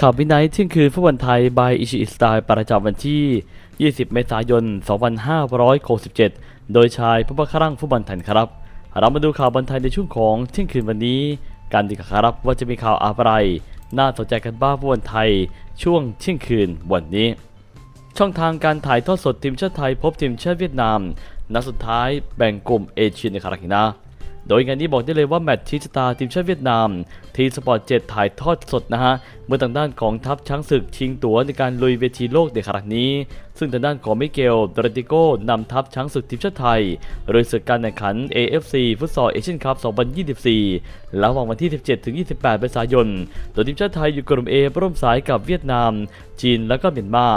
ข่าววินัยเที่ยงคืนฟุตบอลไทยบายอิชิอิสไตล์ประจำวันที่ 20 เมษายน 2567 โดยชายผู้บังคับรังฟุตบอลไทยครับ เรามาดูข่าวบอลไทยในช่วงของเที่ยงคืนวันนี้ การดีครับว่าจะมีข่าวอะไร น่าสนใจกันบ้างฟุตบอลไทย ช่วงเที่ยงคืนวันนี้ ช่องทางการถ่ายทอดสดทีมชาติไทยพบทีมชาติเวียดนามนัดสุดท้ายแบ่งกลุ่มเอเชียในคารั้งนี้นะ โดยงานนี้บอกได้เลยว่าแมตช์ชี้ชะตาทีมชาติเวียดนาม ทีสปอร์ตเจ็ดถ่ายทอดสดนะฮะ เมื่อทางด้านของทัพช้างศึกชิงตั๋วในการลุยเวทีโลกในครั้งนี้ ซึ่งทางด้านของมิเกลดรติโกนำทัพช้างศึกทีมชาติไทยลุยศึกการแข่งขัน AFC ฟุตซอลเอเชียนคัพ 2024 ระหว่างวันที่ 17ถึง28 เมษายน โดยทีมชาติไทยอยู่กลุ่ม A ร่วมสายกับเวียดนาม จีนและก็เมียนมา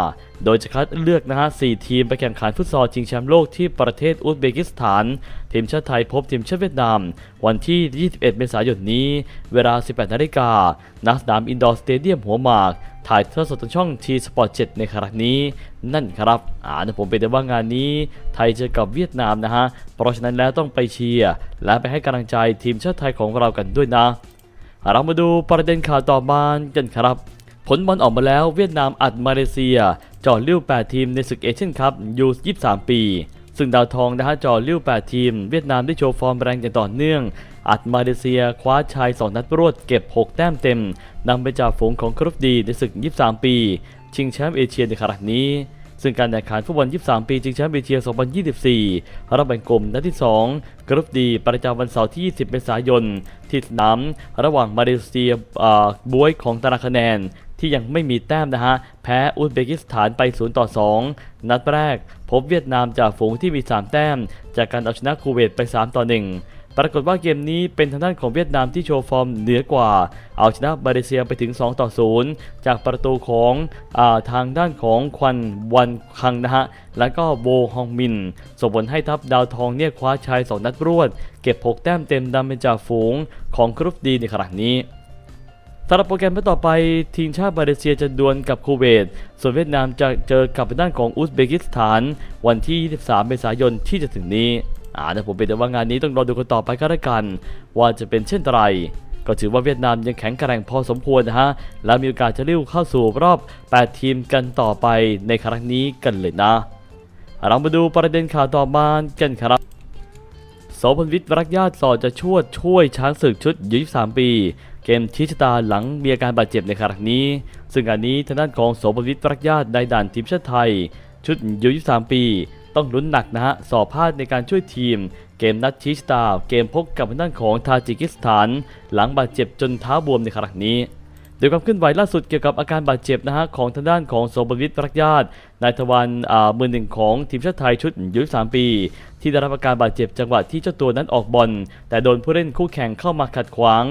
โดยจะคัดเลือกนะฮะ4ทีมไปแข่งขันฟุตซอลชิงแชมป์โลกที่ประเทศอุซเบกิสถาน ทีมชาติไทยพบทีมชาติเวียดนาม วันที่ 21 เมษายนนี้ เวลา 18 นาฬิกาณสนามอินดอร์สเตเดียมหัวหมาก ถ่ายทอดสดทางช่องทีสปอร์ต7ในครั้งนี้นั่นครับอ่านผมเป็นแต่ว่างานนี้ ไทยเจอกับเวียดนามนะฮะ เพราะฉะนั้นแล้วต้องไปเชียร์และไปให้กำลังใจทีมชาติไทยของเรากันด้วยนะเรามาดูประเด็นข่าวต่อมากันครับ ผลบอลออกมาแล้วเวียดนามอัดมาเลเซียจ่อเลี้ยว 8 ทีมในศึกเอเชียนคัพยู23 ปี ซึ่งดาวทองนะฮะจ่อเลี้ยว 8 ทีม เวียดนามได้โชว์ฟอร์มแรงอย่างต่อเนื่อง อัดมาเลเซียคว้าชัย2 นัดรวดเก็บ 6 แต้มเต็มนำไปจากฝูงของกรุ๊ปดีในศึก 23 ปี ชิงแชมป์เอเชียในครั้งนี้ซึ่งการแข่งขันฟุตบอล 23 ปีชิงแชมป์เอเชีย 2024รอบแบ่งกลุ่มนัดที่ 2 กรุ๊ปดี ประจำวันเสาร์ที่ 20 เมษายน ที่สนามระหว่างมาเลเซียบวยของตารางคะแนน ที่ยังไม่มีแต้มนะฮะ แพ้อุซเบกิสถานไป 0 ต่อ 2 นัดแรก พบเวียดนามจากฝูงที่มี 3 แต้ม จากการเอาชนะคูเวตไป 3 ต่อ 1 ปรากฏว่าเกมนี้เป็นทางด้านของเวียดนามที่โชว์ฟอร์มเหนือกว่า เอาชนะมาเลเซียไปถึง 2 ต่อ 0 จากประตูของอาทางด้านของควันวันคังนะฮะ แล้วก็โวฮองมิน ส่งผลให้ทัพดาวทองเนี่ยคว้าชัย2นัดรวด เก็บ 6 แต้มเต็มดำเป็นจากฝูงของกรุ๊ปดีในครั้งนี้ สำหรับโปรแกรมต่อไปทีมชาติมาเลเซียจะดวลกับคูเวต ส่วนเวียดนามจะเจอกับด้านของอุซเบกิสถาน วันที่ 23 เมษายนที่จะถึงนี้อ่าแต่ผมเป็นแต่ว่างานนี้ต้องรอดูกันต่อไปก็แล้วกัน ว่าจะเป็นเช่นไร ก็ถือว่าเวียดนามยังแข็งแกร่งพอสมควรนะฮะ และมีโอกาสจะเลี้ยวเข้าสู่รอบ 8 ทีมกันต่อไปในครั้งนี้กันเลยนะ เรามาดูประเด็นข่าวต่อมากันครับ โสพลวิทย์รักญาติสอดจะช่วยช่วยช้างศึกชุดยุ23 ปี เกมชี้ชะตาหลังมีอาการบาดเจ็บในครั้งนี้ ซึ่งงานนี้ทางด้านของโสพลวิทย์รักญาติในด่านทีมชาติไทย ชุดยุ23 ปี ต้องลุ้นหนักนะฮะสอบพลาดในการช่วยทีม เกมนัดชี้ชะตา เกมพบกับทางด้านของทาจิกิสถาน หลังบาดเจ็บจนเท้าบวมในครั้งนี้ โดยความเคลื่อนไหวล่าสุดเกี่ยวกับอาการบาดเจ็บนะฮะของทางด้านของโสบวิทย์รักญาตินายทวันอ่ามือหนึ่งของทีมชาติไทยชุดยุสามปี ที่ได้รับอาการบาดเจ็บจังหวะที่เจ้าตัวนั้นออกบอลแต่โดนผู้เล่นคู่แข่งเข้ามาขัดขวาง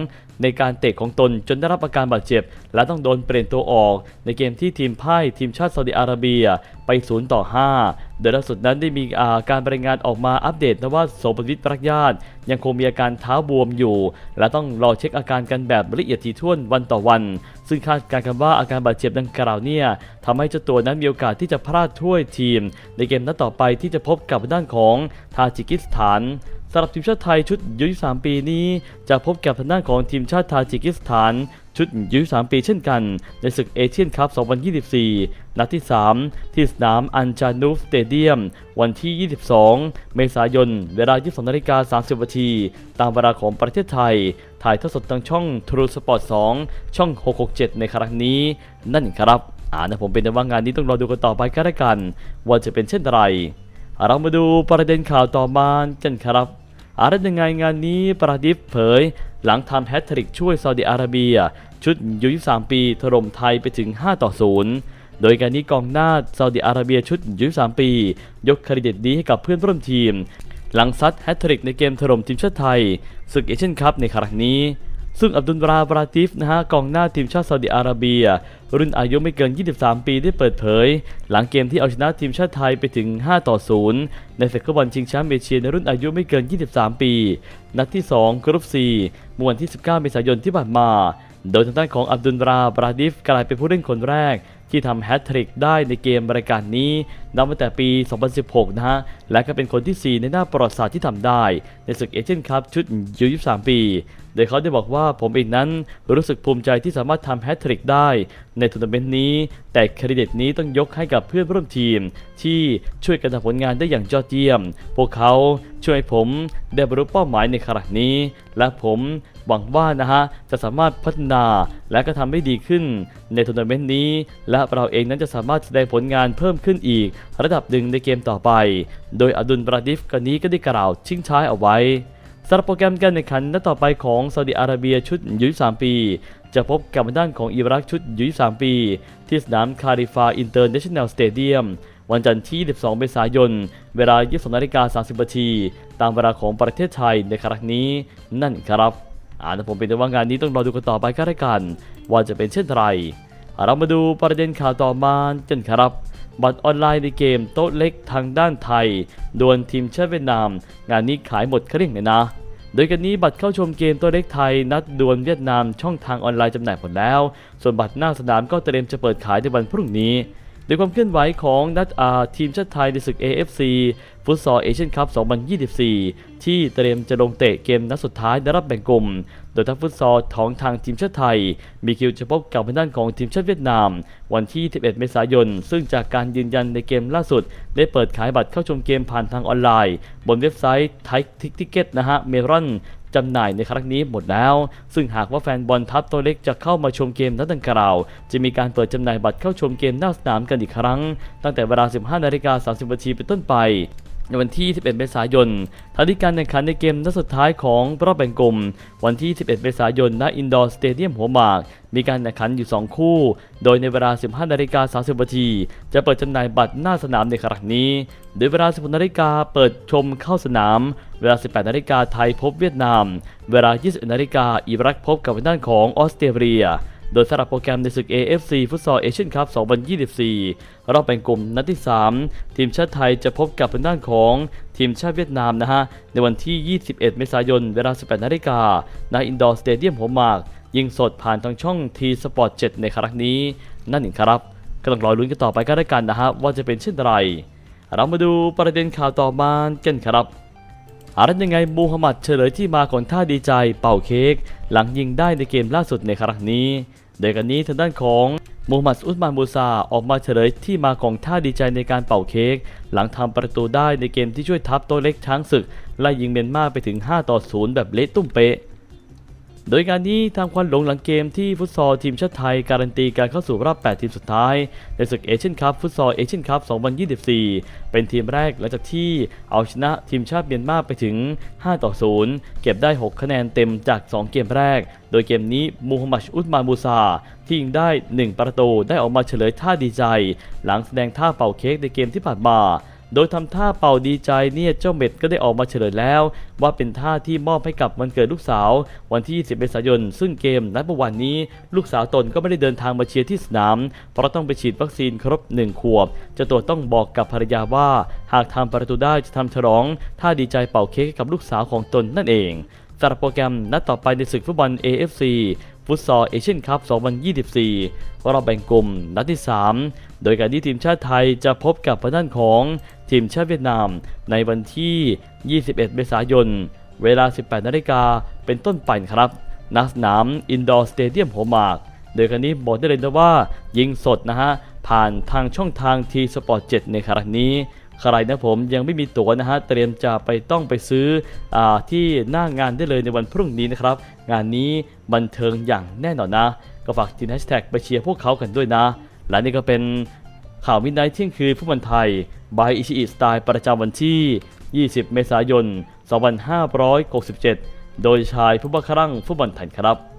ในการเตะของตนจนได้รับอาการบาดเจ็บ และต้องโดนเปลี่ยนตัวออก ในเกมที่ทีมพ่ายทีมชาติซาอุดิอาระเบียไป0ต่อ5 โดยล่าสุดนั้นได้มีาการรายงานออกมาอัปเดตนะว่าโสบวิทย์รักญาติ ยังคงมีอาการเท้าบวมอยู่ และต้องรอเช็คอาการกันแบบละเอียดถี่ถ้วนวันต่อวัน ซึ่งคาดการณ์กันว่าอาการบาดเจ็บดังกล่าวเนี่ยทำให้เจ้าตัวนั้นมีโอกาสที่จะพลาดถ้วยทีม ในเกมนัดต่อไปที่จะพบกับด้านของทาจิกิสถานสำหรับทีมชาติไทยชุดยุ23ปีนี้ จะพบกับทางด้านของทีมชาติทาจิกิสถาน ชุดยุ23ปีเช่นกัน ในศึกเอเชียนคัพ 2024 นัดที่ 3 ที่สนามอันจานูฟสเตเดียม วันที่ 22 เมษายน เวลา 22นาฬิกา30นาทีตามเวลาของประเทศไทย ถ่ายทอดสดทางช่อง True Sport 2 ช่อง 667 ในครั้งนี้ นั่นครับอ่านะผมเป็นแต่ว่างานนี้ต้องรอดูกันต่อไปก็แล้วกัน ว่าจะเป็นเช่นไร เรามาดูประเด็นข่าวต่อมากันครับอะไรยังไงงานนี้ปราดิฟเผย หลังทำแฮตทริกช่วยซาอุดิอาระเบีย ชุดยู23 ปีถล่มไทยไปถึง 5 ต่อ 0 โดยการนี้กองหน้าซาอุดิอาระเบียชุดยู23 ปี ยกเครดิตนี้ให้กับเพื่อนร่วมทีม หลังซัดแฮตทริกในเกมถล่มทีมชาติไทยศึกเอเชียนคัพในครั้งนี้ ซึ่งอับดุลราบราติฟนะฮะกองหน้าทีมชาติซาอุดิอาระเบีย รุ่นอายุไม่เกิน 23 ปีได้เปิดเผย หลังเกมที่เอาชนะทีมชาติไทยไปถึง 5 ต่อ 0 ในศึกฟุตบอลชิงแชมป์เอเชียในรุ่นอายุไม่เกิน 23 ปี นัดที่ 2 กรุ๊ป4เมื่อวันที่ 19 เมษายนที่ผ่านมา โดยทางด้านของอับดุลราบราดิฟกลายเป็นผู้เล่นคนแรก ที่ทำแฮตทริกได้ในเกมรายการนี้นับตั้งแต่ปี 2016 นะฮะ และก็เป็นคนที่ 4 ในหน้าประวัติศาสตร์ที่ทำได้ ในศึกเอเชียนคัพชุดยู23 ปี โดยเขาได้บอกว่าผมเองนั้นรู้สึกภูมิใจที่สามารถทำแฮตทริกได้ ในทัวร์นาเมนต์นี้ แต่เครดิตนี้ต้องยกให้กับเพื่อนร่วมทีม ที่ช่วยกันทำผลงานได้อย่างยอดเยี่ยม พวกเขาช่วยผมได้บรรลุเป้าหมายในครั้งนี้ และผม หวังว่านะฮะจะสามารถพัฒนาและก็ทำให้ดีขึ้นในทัวร์นาเมนต์นี้ และเราเองนั้นจะสามารถแสดงผลงานเพิ่มขึ้นอีก ระดับหนึ่งในเกมต่อไป โดยอดุลบราดิฟกันนี้ก็ได้กล่าวชิงช้ายเอาไว้สำหรับโปรแกรมการแข่งขันนัดต่อไปของซาอุดิอาระเบียชุดยู23ปี จะพบกับด้านของอิรักชุดยู23ปี ที่สนามคาริฟาอินเตอร์เนชั่นแนลสเตเดียมวันจันทร์ที่ 12 เมษายน เวลา 22นาฬิกา30นาที ตามเวลาของประเทศไทยในครั้งนี้ นั่นครับ อ่าแต่ผมเป็นแต่ว่างานนี้ต้องรอดูกันต่อไปก็แล้วกัน ว่าจะเป็นเช่นไร เรามาดูประเด็นข่าวต่อมากันครับ บัตรออนไลน์ในเกมโต๊ะเล็กทางด้านไทยดวลทีมชาติเวียดนาม งานนี้ขายหมดเกลี้ยงเลยนะ โดยกันนี้บัตรเข้าชมเกมโตัวเล็กไทย นัดดวลเวียดนามช่องทางออนไลน์จำหน่ายหมดแล้ว ส่วนบัตรหน้าสนามก็เตรียมจะเปิดขายในวันพรุ่งนี้ โดยความเคลื่อนไหวของนัดอาทีมชาติไทยในศึก AFC ฟุตซอลเอเชียนคัพ 2024 ที่เตรียมจะลงเตะเกมนัดสุดท้ายในรอบแบ่งกลุ่ม โดยทัพฟุตซอลของทางทีมชาติไทย มีคิวจะพบกับทางด้านของทีมชาติเวียดนาม วันที่ 11 เมษายน ซึ่งจากการยืนยันในเกมล่าสุด ได้เปิดขายบัตรเข้าชมเกมผ่านทางออนไลน์ บนเว็บไซต์ไทยทิกทิเก็ตนะฮะเมรอน จำหน่ายในครั้งนี้หมดแล้ว ซึ่งหากว่าแฟนบอลทัพตัวเล็กจะเข้ามาชมเกมนัดดังกล่าว จะมีการเปิดจำหน่ายบัตรเข้าชมเกมหน้าสนามกันอีกครั้ง ตั้งแต่เวลา 15นาฬิกา30นาทีเป็นต้นไป ในวันที่ 11 เมษายนทันทีการแข่งขันในเกมนัดสุดท้ายของรอบแบ่งกลุ่ม วันที่ 11 เมษายนณอินดอร์สเตเดียมหัวหมาก มีการแข่งขันอยู่ 2 คู่ โดยในเวลา 15 นาฬิกา 30 นาที จะเปิดจำหน่ายบัตรหน้าสนามในครั้งนี้ โดยเวลา 16 นาฬิกาเปิดชมเข้าสนาม เวลา 18 นาฬิกาไทยพบเวียดนาม เวลา 21 นาฬิกาอิรักพบกับทางด้านของออสเตรเลีย โดยสำหรับโปรแกรมในศึก AFC ฟุตซอลเอเชียนคัพ 2024 รอบแบ่งกลุ่มนัดที่ 3 ทีมชาติไทยจะพบกับทางด้านของทีมชาติเวียดนามนะฮะ ในวันที่ 21 เมษายน เวลา 18 นาฬิกาณอินดอร์สเตเดียมหัวหมาก ยิงสดผ่านทางช่องทีสปอร์ต7ในครั้งนี้ นั่นเองครับก็ต้องรอลุ้นกันต่อไปก็แล้วกันนะฮะว่าจะเป็นเช่นไรเรามาดูประเด็นข่าวต่อมากันครับ อะไรยังไงมูฮัมหมัดเฉลยที่มาของท่าดีใจเป่าเค้กหลังยิงได้ในเกมล่าสุดในครั้งนี้โดยกันนี้ทางด้านของมูฮัมหมัดอุสมานมูซาออกมาเฉลยที่มาของท่าดีใจในการเป่าเค้กหลังทำประตูได้ในเกมที่ช่วยทัพตัวเล็กช้างศึกไล่ยิงเมียนมาไปถึง 5 ต่อ 0 แบบเละตุ้มเป๊ะ โดยการนี้ทางควันหลงหลังเกมที่ฟุตซอลทีมชาติไทย การันตีการเข้าสู่รอบ 8 ทีมสุดท้าย ในศึกเอเชียนคัพฟุตซอลเอเชียนคัพ 2024 เป็นทีมแรกหลังจากที่เอาชนะทีมชาติเมียนมาไปถึง 5 ต่อ 0 เก็บได้ 6 คะแนนเต็มจาก 2 เกมแรก โดยเกมนี้มูฮัมหมัดอุสมานมูซา ที่ยิงได้ 1 ประตูได้ออกมาเฉลยท่าดีใจ หลังแสดงท่าเป่าเค้กในเกมที่ผ่านมา โดยทำท่าเป่าดีใจเนี่ยเจ้าเม็ดก็ได้ออกมาเฉลยแล้ว ว่าเป็นท่าที่มอบให้กับวันเกิดลูกสาว วันที่10เมษายน ซึ่งเกมนัดเมื่อวานนี้ ลูกสาวตนก็ไม่ได้เดินทางมาเชียร์ที่สนาม เพราะต้องไปฉีดวัคซีนครบ 1 ขวบเจ้าตัวต้องบอกกับภรรยาว่า หากทำประตูได้จะทำฉลองท่าดีใจเป่าเค้กกับลูกสาวของตนนั่นเองสำหรับโปรแกรมนัดต่อไปในศึกฟุตบอล AFC ฟุตซอลเอเชียนคัพ 2024 รอบแบ่งกลุ่มนัดที่ 3 โดยการที่ทีมชาติไทยจะพบกับทางด้านของทีมชาติเวียดนาม ในวันที่ 21 เมษายน เวลา 18 นาฬิกาเป็นต้นไปครับณสนามอินดอร์สเตเดียมหัวหมาก โดยการนี้บอกได้เลยนะว่ายิงสดนะฮะผ่านทางช่องทางทีสปอร์ต7ในครั้งนี้ ใครนะผมยังไม่มีตั๋วนะฮะเตรียมจะไปต้องไปซื้ออที่หน้างานได้เลยในวันพรุ่งนี้นะครับ งานนี้บันเทิงอย่างแน่นอนนะ ก็ฝากทีมแฮชแท็กไปเชียร์พวกเขากันด้วยนะ และนี่ก็เป็นข่าวมิดไนท์เที่ยงคืนฟุตบอลไทยบายอิชิอิสไตล์ประจำวันที่ 20 เมษายน 2567 โดยชายผู้บังคับฟุตบอลไทยครับ